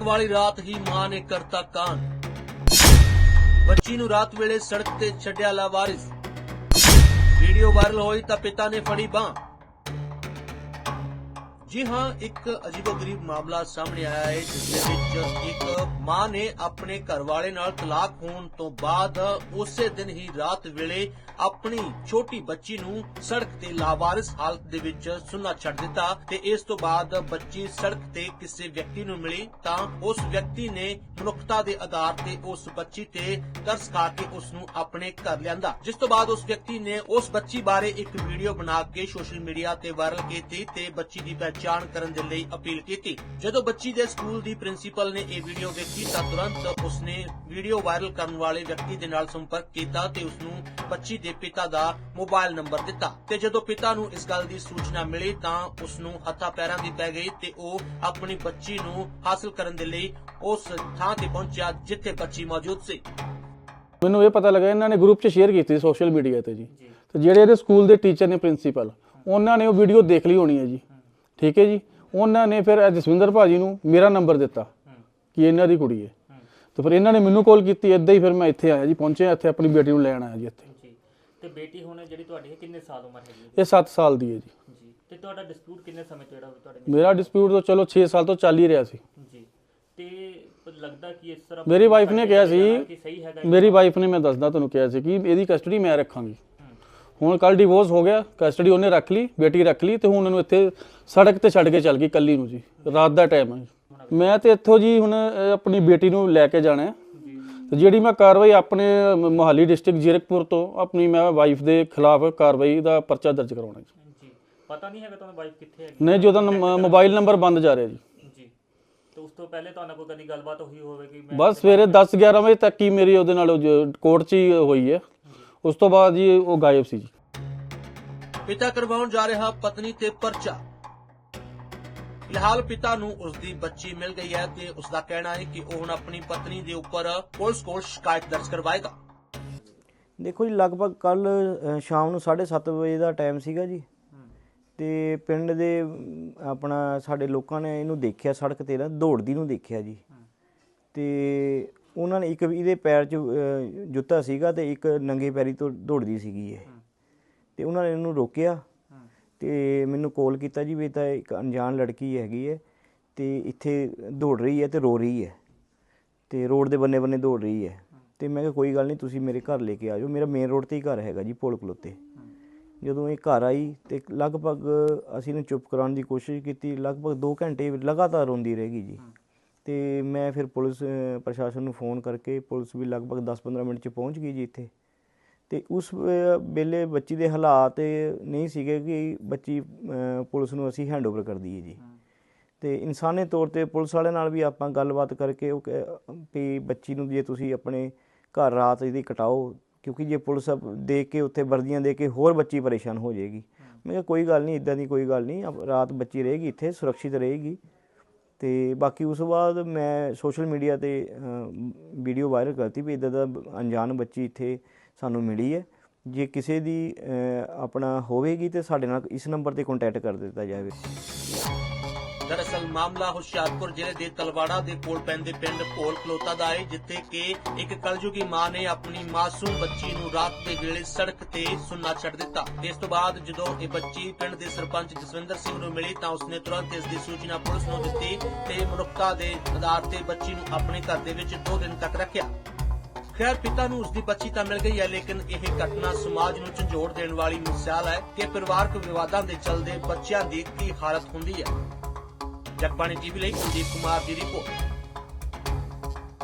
ਸੜਕ ਵਾਲੀ ਰਾਤ ਹੀ ਮਾਂ ਨੇ ਕਰਤਾ ਕਾਂਡ। ਬੱਚੀ ਨੂੰ ਰਾਤ ਵੇਲੇ ਸੜਕ ਤੇ ਛੱਡਿਆ ਲਾਵਾਰਿਸ। ਵੀਡੀਓ ਵਾਇਰਲ ਹੋਈ ਤਾਂ ਪਿਤਾ ਨੇ ਫੜੀ ਬਾਹ। ਜੀ ਹਾਂ, ਇੱਕ ਅਜੀਬੋ-ਗਰੀਬ ਮਾਮਲਾ ਸਾਹਮਣੇ ਆਇਆ ਹੈ, ਜਿਸ ਦੇ ਵਿੱਚ ਇੱਕ ਮਾਂ ਨੇ ਆਪਣੇ ਘਰ ਵਾਲੇ ਨਾਲ ਤਲਾਕ ਹੋਣ ਤੋਂ ਬਾਅਦ ਉਸੇ ਦਿਨ ਹੀ ਰਾਤ ਵੇਲੇ ਆਪਣੀ ਛੋਟੀ ਬੱਚੀ ਨੂੰ ਸੜਕ ਤੇ ਲਾਵਾਰਿਸ ਹਾਲਤ ਦੇ ਵਿੱਚ ਸੁੰਨਾ ਛੱਡ ਦਿੱਤਾ ਤੇ ਇਸ ਤੋਂ ਬਾਅਦ ਬੱਚੀ ਸੜਕ ਤੇ ਕਿਸੇ ਵਿਅਕਤੀ ਨੂੰ ਮਿਲੀ ਤਾਂ ਉਸ ਵਿਅਕਤੀ ਨੇ ਮਨੁੱਖਤਾ ਦੇ ਆਧਾਰ ਤੇ ਉਸ ਬੱਚੀ ਤੇ ਤਰਸ ਖਾ ਕੇ ਉਸ ਨੂੰ ਆਪਣੇ ਘਰ ਲਿਆਂਦਾ। ਜਿਸ ਤੋਂ ਬਾਅਦ ਉਸ ਵਿਅਕਤੀ ਨੇ ਉਸ ਬੱਚੀ ਬਾਰੇ ਇੱਕ ਵੀਡੀਓ ਬਣਾ ਕੇ ਸੋਸ਼ਲ ਮੀਡੀਆ ਤੇ ਵਾਇਰਲ ਕੀਤੀ ਤੇ ਬੱਚੀ ਦੀ ਪਹਿਚਾਣ ਕਰਨ ਦੇ ਲਈ ਅਪੀਲ ਕੀਤੀ। ਜਦੋਂ ਬੱਚੀ ਦੇ ਸਕੂਲ ਦੀ ਪ੍ਰਿੰਸੀਪਲ ਨੇ ਇਹ ਵੀਡੀਓ ਵੇਖੀ ਤਾਂ ਤੁਰੰਤ ਉਸਨੇ ਵੀਡੀਓ ਵਾਇਰਲ ਕਰਨ ਵਾਲੇ ਵਿਅਕਤੀ ਦੇ ਨਾਲ ਸੰਪਰਕ ਕੀਤਾ ਤੇ ਉਸ ਨੂੰ ਬੱਚੀ ਦੇ ਪਿਤਾ ਦਾ ਮੋਬਾਈਲ ਨੰਬਰ ਦਿੱਤਾ। ਤੇ ਜਦੋਂ ਪਿਤਾ ਨੂੰ ਇਸ ਗੱਲ ਦੀ ਸੂਚਨਾ ਮਿਲੀ ਤਾਂ ਉਸ ਨੂੰ ਹੱਥਾਂ ਪੈਰਾਂ ਦੀ ਪੈ ਗਈ ਤੇ ਉਹ ਆਪਣੀ ਬੱਚੀ ਨੂੰ ਹਾਸਲ ਕਰਨ ਦੇ ਲਈ ਉਸ ਥਾਂ ਤੇ ਪਹੁੰਚਿਆ ਜਿੱਥੇ ਬੱਚੀ ਮੌਜੂਦ ਸੀ। ਮੈਨੂੰ ਇਹ ਪਤਾ ਲੱਗਾ ਇਹਨਾਂ ਨੇ ਗਰੁੱਪ 'ਚ ਸ਼ੇਅਰ ਕੀਤੀ ਸੋਸ਼ਲ ਮੀਡੀਆ ਤੇ ਜੀ। ਤੇ ਜਿਹੜੇ ਇਹਦੇ ਸਕੂਲ ਦੇ ਟੀਚਰ ਨੇ ਪ੍ਰਿੰਸੀਪਲ ਉਹਨਾਂ ਨੇ ਉਹ ਵੀਡੀਓ ਦੇਖ ਲਈ ਹੋਣੀ ਹੈ ਜੀ। ਠੀਕ ਹੈ ਜੀ? ਉਹਨਾਂ ਨੇ ਫਿਰ ਜਸਵਿੰਦਰ ਭਾਜੀ ਨੂੰ ਮੇਰਾ ਨੰਬਰ ਦਿੱਤਾ ਕਿ ਇਹਨਾਂ ਦੀ ਕੁੜੀ ਹੈ। ਤੇ ਫਿਰ ਇਹਨਾਂ ਨੇ ਮੈਨੂੰ ਕਾਲ ਕੀਤੀ ਇਦਾਂ ਹੀ ਫਿਰ ਮੈਂ ਇੱਥੇ ਆਇਆ ਜੀ ਪਹੁੰਚਿਆ ਇੱਥੇ ਆਪਣੀ ਬੇਟੀ ਨੂੰ ਲੈਣ ਆਇਆ ਜੀ ਇੱਥੇ। ਜੀ। ਤੇ ਬੇਟੀ ਹੁਣ ਜਿਹੜੀ ਤੁਹਾਡੀ ਹੈ ਕਿੰਨੇ ਸਾਲ ਉਮਰ ਹੈਗੀ ਇਹ 7 ਸਾਲ ਦੀ ਹੈ ਜੀ। ਜੀ। ਤੇ ਤੁਹਾਡਾ ਡਿਸਪਿਊਟ ਕਿੰਨੇ ਸਮੇਂ ਤੋਂ ਜਿਹੜਾ ਤੁਹਾਡੇ ਮੇਰਾ ਡਿਸਪਿਊਟ ਤਾਂ ਚਲੋ 6 ਸਾਲ ਤੋਂ ਚੱਲ ਹੀ ਰਿਹਾ ਸੀ। ਜੀ। ਤੇ ਲੱਗਦਾ ਕਿ ਇਸ ਤਰ੍ਹਾਂ ਮੇਰੀ ਵਾਈਫ ਨੇ ਕਿਹਾ ਸੀ ਕਿ ਸਹੀ ਹੈਗਾ ਮੇਰੀ ਵਾਈਫ ਨੇ ਮੈਂ ਦੱਸਦਾ ਤੁਹਾਨੂੰ ਕਿਹਾ ਸੀ ਕਿ ਇਹਦੀ ਕਸਟਡੀ ਮੈਂ ਰੱਖਾਂਗੀ। ਹੁਣ ਕੱਲ ਡਿਵੋਰਸ ਹੋ ਗਿਆ ਕਸਟਡੀ ਉਹਨੇ ਰੱਖ ਲਈ ਬੇਟੀ ਰੱਖ ਲਈ ਤੇ ਹੁਣ ਉਹਨੂੰ ਇੱਥੇ ਸੜਕ ਤੇ ਛੱਡ ਕੇ ਚੱਲ ਗਈ ਕੱਲੀ ਨੂੰ ਜੀ ਰਾਤ ਦਾ ਟਾਈਮ ਹੈ ਮੈਂ ਤੇ ਇੱਥੋਂ ਜੀ ਹੁਣ ਆਪਣੀ ਬੇਟੀ ਨੂੰ ਲੈ ਕੇ ਜਾਣਾ ਹੈ। ਤੇ ਜਿਹੜੀ ਮੈਂ ਕਾਰਵਾਈ ਆਪਣੇ ਮੋਹਾਲੀ ਡਿਸਟ੍ਰਿਕਟ ਜੀਰਕਪੁਰ ਤੋਂ ਆਪਣੀ ਮੈਂ ਵਾਈਫ ਦੇ ਖਿਲਾਫ ਕਾਰਵਾਈ ਦਾ ਪਰਚਾ ਦਰਜ ਕਰਾਉਣਾ ਜੀ। ਪਤਾ ਨਹੀਂ ਹੈਗਾ ਤੁਹਾਨੂੰ ਵਾਈਫ ਕਿੱਥੇ ਹੈਗੀ। ਨਹੀਂ ਜੀ ਉਹਦਾ ਮੋਬਾਈਲ ਨੰਬਰ ਬੰਦ ਜਾ ਰਿਹਾ ਜੀ। ਤੇ ਉਸ ਤੋਂ ਪਹਿਲੇ ਤੁਹਾਨੂੰ ਕੋਈ ਕਦੀ ਗੱਲਬਾਤ ਹੋਈ ਹੋਵੇਗੀ ਮੈਂ ਬਸ ਸਵੇਰੇ 10 11 ਵਜੇ ਤੱਕ ਹੀ ਮੇਰੀ ਉਹਦੇ ਨਾਲ ਕੋਰਟ 'ਚ ਹੀ ਹੋਈ ਹੈ। ਉਸ ਤੋਂ ਬਾਅਦ ਜੀ ਉਹ ਗਾਇਬ ਸੀ ਜੀ। ਪਿਤਾ ਕਰਵਾਉਣ ਜਾ ਰਿਹਾ ਪਤਨੀ ਤੇ ਪਰਚਾ। ਫਿਲਹਾਲ ਪਿਤਾ ਨੂੰ ਉਸ ਦੀ ਬੱਚੀ ਮਿਲ ਗਈ ਹੈ ਤੇ ਉਸ ਦਾ ਕਹਿਣਾ ਹੈ ਕਿ ਉਹ ਹੁਣ ਆਪਣੀ ਪਤਨੀ ਦੇ ਉੱਪਰ ਪੁਲਿਸ ਕੋਲ ਸ਼ਿਕਾਇਤ ਦਰਜ ਕਰਵਾਏਗਾ। ਦੇਖੋ ਜੀ ਲਗਭਗ ਕੱਲ ਸ਼ਾਮ ਨੂੰ 7:30 ਵਜੇ ਦਾ ਟਾਈਮ ਸੀਗਾ ਜੀ। ਤੇ ਪਿੰਡ ਦੇ ਆਪਣਾ ਸਾਡੇ ਲੋਕਾਂ ਨੇ ਇਹਨੂੰ ਦੇਖਿਆ ਸੜਕ ਤੇ ਨਾ ਦੌੜਦੀ ਨੂੰ ਦੇਖਿਆ ਜੀ। ਤੇ ਉਹਨਾਂ ਨੇ ਇੱਕ ਇਹਦੇ ਪੈਰ 'ਚ ਜੁੱਤਾ ਸੀਗਾ ਤੇ ਇੱਕ ਨੰਗੇ ਪੈਰੀ ਤੋਂ ਦੌੜਦੀ ਸੀਗੀ ਇਹ। ਤੇ ਉਹਨਾਂ ਨੇ ਇਹਨੂੰ ਰੋਕਿਆ। ਤੇ ਮੈਨੂੰ ਕਾਲ ਕੀਤਾ ਜੀ ਵੀ ਤਾਂ ਇੱਕ ਅਣਜਾਣ ਲੜਕੀ ਹੈਗੀ ਹੈ ਤੇ ਇੱਥੇ ਦੌੜ ਰਹੀ ਹੈ ਤੇ ਰੋ ਰਹੀ ਹੈ। ਤੇ ਰੋਡ ਦੇ ਬੰਨੇ ਬੰਨੇ ਦੌੜ ਰਹੀ ਹੈ। ਤੇ ਮੈਂ ਕਿਹਾ ਕੋਈ ਗੱਲ ਨਹੀਂ ਤੁਸੀਂ ਮੇਰੇ ਘਰ ਲੈ ਕੇ ਆ ਜਾਓ। ਮੇਰਾ ਮੇਨ ਰੋਡ ਤੇ ਹੀ ਘਰ ਹੈਗਾ ਜੀ ਪੁਲ ਖਲੋਤੇ। ਜਦੋਂ ਇਹ ਘਰ ਆਈ ਤੇ ਲਗਭਗ ਅਸੀਂ ਇਹਨੂੰ ਚੁੱਪ ਕਰਾਉਣ ਦੀ ਕੋਸ਼ਿਸ਼ ਕੀਤੀ। ਲਗਭਗ 2 ਘੰਟੇ ਲਗਾਤਾਰ ਰੋਂਦੀ ਰਹੇਗੀ ਜੀ। ਤੇ ਮੈਂ ਫਿਰ ਪੁਲਿਸ ਪ੍ਰਸ਼ਾਸਨ ਨੂੰ ਫੋਨ ਕਰਕੇ ਪੁਲਿਸ ਵੀ ਲਗਭਗ 10-15 ਮਿੰਟ ਚ ਪਹੁੰਚ ਗਈ ਜੀ ਇੱਥੇ। ਤੇ ਉਸ ਵੇਲੇ ਬੱਚੀ ਦੇ ਹਾਲਾਤ ਨਹੀਂ ਸੀਗੇ ਕਿ ਬੱਚੀ ਪੁਲਿਸ ਨੂੰ ਅਸੀਂ ਹੈਂਡਓਵਰ ਕਰ ਦਈਏ ਜੀ। ਤੇ ਇਨਸਾਨੀ ਤੌਰ ਤੇ ਪੁਲਿਸ ਵਾਲਿਆਂ ਨਾਲ ਵੀ ਆਪਾਂ ਗੱਲਬਾਤ ਕਰਕੇ ਉਹ ਵੀ ਬੱਚੀ ਨੂੰ ਜੇ ਤੁਸੀਂ ਆਪਣੇ ਘਰ ਰਾਤ ਇਹਦੀ ਕਟਾਓ ਕਿਉਂਕਿ ਜੇ ਪੁਲਿਸ ਦੇਖ ਕੇ ਉੱਥੇ ਵਰਦੀਆਂ ਦੇ ਕੇ ਹੋਰ ਬੱਚੀ ਪਰੇਸ਼ਾਨ ਹੋ ਜਾਏਗੀ। ਮੈਂ ਕਿਹਾ ਕੋਈ ਗੱਲ ਨਹੀਂ ਇਦਾਂ ਦੀ ਕੋਈ ਗੱਲ ਨਹੀਂ ਰਾਤ ਬੱਚੀ ਰਹੇਗੀ ਇੱਥੇ ਸੁਰੱਖਿਅਤ ਰਹੇਗੀ। ਤੇ ਬਾਕੀ ਉਸ ਤੋਂ ਬਾਅਦ ਮੈਂ ਸੋਸ਼ਲ ਮੀਡੀਆ ਤੇ ਵੀਡੀਓ ਵਾਇਰਲ ਕਰਤੀ ਵੀ ਇਦਾਂ ਦਾ ਅਣਜਾਣ ਬੱਚੀ ਇੱਥੇ ਸਾਨੂੰ ਮਿਲੀ ਹੈ। ਜੇ ਕਿਸੇ ਦੀ ਆਪਣਾ ਹੋਵੇਗੀ ਤੇ ਸਾਡੇ ਨਾਲ ਇਸ ਨੰਬਰ ਤੇ ਕੰਟੈਕਟ ਕਰ ਦਿੱਤਾ ਜਾਵੇ। ਦਰਅਸਲ ਮਾਮਲਾ ਹੁਸ਼ਿਆਰਪੁਰ ਜ਼ਿਲ੍ਹੇ ਦੇ ਤਲਵਾੜਾ ਦੇ ਕੋਲ ਪੈਂਦੇ ਪਿੰਡ ਭੋਲ ਕਲੋਤਾ ਦਾ ਹੈ, ਜਿੱਥੇ ਕਿ ਇੱਕ ਕਲਯੁਗੀ ਮਾਂ ਨੇ ਆਪਣੀ ਮਾਸੂਮ ਬੱਚੀ ਨੂੰ ਰਾਤ ਦੇ ਵੇਲੇ ਸੜਕ ਤੇ ਸੁੰਨਾ ਛੱਡ ਦਿੱਤਾ। ਇਸ ਤੋਂ ਬਾਅਦ ਜਦੋਂ ਇਹ ਬੱਚੀ ਪਿੰਡ ਦੇ ਸਰਪੰਚ ਜਸਵਿੰਦਰ ਸਿੰਘ ਨੂੰ ਮਿਲੀ ਤਾਂ ਉਸਨੇ ਤੁਰੰਤ ਇਸ ਦੀ ਸੂਚਨਾ ਪੁਲਿਸ ਨੂੰ ਦਿੱਤੀ ਤੇ ਮਨੁੱਖਤਾ ਦੇ ਆਧਾਰ ਤੇ ਬੱਚੀ ਨੂੰ ਆਪਣੇ ਘਰ ਦੇ ਵਿੱਚ 2 ਦਿਨ ਤੱਕ ਰੱਖਿਆ। ਖੈਰ, ਪਿਤਾ ਨੂੰ ਉਸਦੀ ਬੱਚੀ ਤਾਂ ਮਿਲ ਗਈ ਹੈ, ਲੇਕਿਨ ਇਹ ਘਟਨਾ ਸਮਾਜ ਨੂੰ ਝੰਜੋੜ ਦੇਣ ਵਾਲੀ ਮਿਸਾਲ ਹੈ ਕਿ ਪਰਿਵਾਰਕ ਵਿਵਾਦਾਂ ਦੇ ਚਲਦੇ ਬੱਚਿਆਂ ਦੀ ਕੀ ਹਾਲਤ ਹੁੰਦੀ ਹੈ। ਜਗਬਾਣੀ ਟੀਵੀ ਲਈ ਕੁਲਦੀਪ ਕੁਮਾਰ ਦੀ ਰਿਪੋਰਟ।